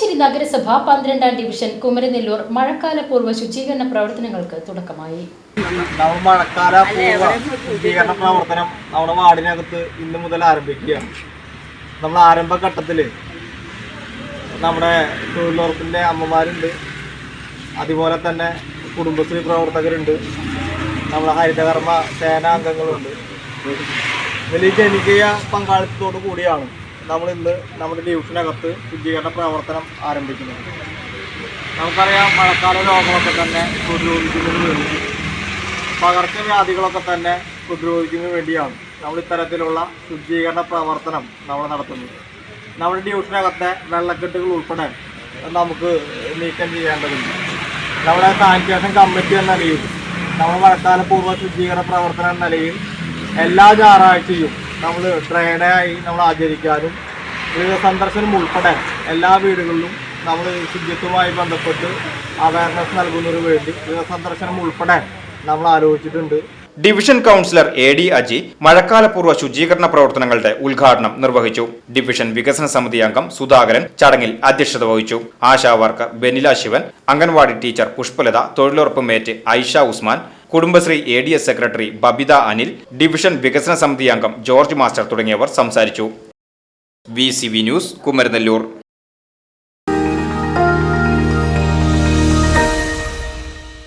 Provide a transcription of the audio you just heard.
Vadakkanchery നഗരസഭ പന്ത്രണ്ടാം division Kumaranellur മഴക്കാല പൂർവ ശുചീകരണ പ്രവർത്തനങ്ങൾക്ക് തുടക്കമായി. മഴക്കാല പൂർവ ശുചീകരണ പ്രവർത്തനം നമ്മുടെ വാർഡിനകത്ത് ഇന്ന് മുതൽ ആരംഭിക്കുകയാണ് നമ്മൾ ആരംഭഘട്ടത്തിൽ നമ്മുടെ തൊഴിലുറപ്പിന്റെ അമ്മമാരുണ്ട്. അതുപോലെ തന്നെ കുടുംബശ്രീ പ്രവർത്തകരുണ്ട്. നമ്മുടെ ഹരിതകർമ്മ സേനാംഗങ്ങളുണ്ട്. വലിയ ജനകീയ പങ്കാളിത്തത്തോടു കൂടിയാണ്. നമ്മൾ ഇന്ന് നമ്മുടെ ഡിവിഷനകത്ത് ശുചീകരണ പ്രവർത്തനം ആരംഭിക്കുന്നത് നമുക്കറിയാം മഴക്കാല രോഗങ്ങളൊക്കെ തന്നെ പ്രതിരോധിക്കുന്നതിന് വേണ്ടി പകർച്ചവ്യാധികളൊക്കെ തന്നെ പ്രതിരോധിക്കുന്നതിന് വേണ്ടിയാണ് നമ്മൾ ഇത്തരത്തിലുള്ള ശുചീകരണ പ്രവർത്തനം നമ്മൾ നടത്തുന്നത്. നമ്മുടെ ഡിവിഷനകത്തെ വെള്ളക്കെട്ടുകൾ ഉൾപ്പെടെ നമുക്ക് നീക്കം ചെയ്യേണ്ടതുണ്ട്. നമ്മുടെ സാനിറ്റേഷൻ കമ്മിറ്റി എന്ന നിലയിൽ നമ്മൾ മഴക്കാലപൂർവ ശുദ്ധീകരണ പ്രവർത്തനം എന്ന നിലയിൽ എല്ലാ ഞായറാഴ്ചയും നമ്മൾ ട്രേഡായി നമ്മൾ ആചരിക്കാനും ഗൃഹസന്ദർശനം ഉൾപ്പെടെ എല്ലാ വീടുകളിലും നമ്മൾ ശുചിത്വവുമായി ബന്ധപ്പെട്ട് അവയർനെസ് നൽകുന്നതിന് വേണ്ടി ഗൃഹസന്ദർശനം ഉൾപ്പെടെ നമ്മൾ ആലോചിച്ചിട്ടുണ്ട്. Division councillor A D Aji മഴക്കാലപൂർവ ശുചീകരണ പ്രവർത്തനങ്ങളുടെ ഉദ്ഘാടനം നിർവഹിച്ചു. ഡിവിഷൻ വികസന സമിതി അംഗം സുധാകരൻ ചടങ്ങിൽ അധ്യക്ഷത വഹിച്ചു. ആശാ വർക്കർ ബെനില ശിവൻ അംഗൻവാടി ടീച്ചർ പുഷ്പലത തൊഴിലുറപ്പ് mate Aisha Usman Kudumbashree A D S secretary Babitha Anil division വികസന സമിതി അംഗം ജോർജ് മാസ്റ്റർ തുടങ്ങിയവർ സംസാരിച്ചു. V C V news Kumaranellur.